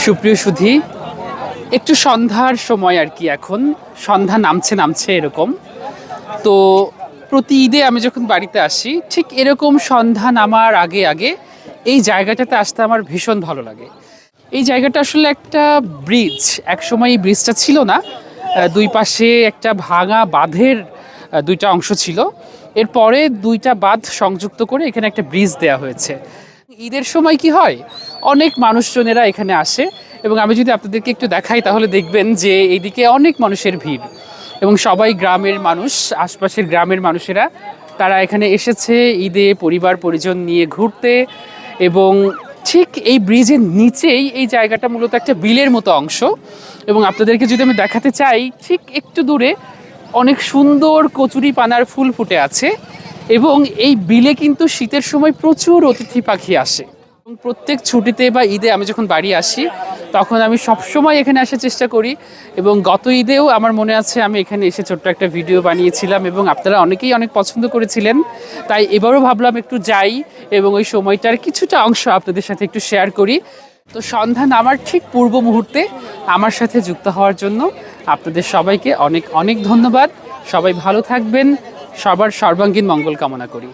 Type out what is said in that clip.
সুপ্রিয় সুধি, একটু সন্ধ্যার সময় আর কি এখন। সন্ধ্যা নামছে নামছে এরকম। তো প্রতি ঈদে আমি যখন বাড়িতে আসি, ঠিক এরকম সন্ধ্যা নামার আগে আগে এই জায়গাটাতে আসতে আমার ভীষণ ভালো লাগে। এই জায়গাটা আসলে একটা ব্রিজ এক সময় এই ব্রিজটা ছিল না। দুই পাশে একটা ভাঙা বাঁধের দুইটা অংশ ছিল। এরপরে দুইটা বাঁধ সংযুক্ত করে এখানে একটা ব্রিজ দেওয়া হয়েছে। ঈদের সময় কি হয়? অনেক মানুষজনেরা এখানে আসে এবং আমি যদি আপনাদেরকে একটু দেখাই তাহলে দেখবেন যে এইদিকে অনেক মানুষের ভিড় এবং সবাই গ্রামের মানুষ, আশপাশের গ্রামের মানুষেরা। তারা এখানে এসেছে ঈদে পরিবার, পরিজন নিয়ে ঘুরতে এবং ঠিক এই ব্রিজের নিচেই এই জায়গাটা মূলত একটা বিলের মতো অংশ এবং আপনাদেরকে যদি আমি দেখাতে চাই, ঠিক একটু দূরে অনেক সুন্দর কচুরি পানার ফুল ফুটে আছে। এবং এই বিলে কিন্তু শীতের সময় প্রচুর অতিথি পাখি আসে। এবং প্রত্যেক ছুটিতে বা ঈদে আমি যখন বাড়ি আসি, তখন আমি সবসময় এখানে আসার চেষ্টা করি এবং গত ঈদেও আমার মনে আছে আমি এখানে এসে ছোট্ট একটা ভিডিও বানিয়েছিলাম এবং আপনারা অনেকেই অনেক পছন্দ করেছিলেন। তাই এবারও ভাবলাম একটু যাই এবং ওই সময়টার কিছুটা অংশ আপনাদের সাথে একটু শেয়ার করি। তো সন্ধ্যা নামার ঠিক পূর্ব মুহূর্তে আমার সাথে যুক্ত হওয়ার জন্য আপনাদের সবাইকে অনেক অনেক ধন্যবাদ। সবাই ভালো থাকবেন। সবার সর্বাঙ্গীন মঙ্গল কামনা করি।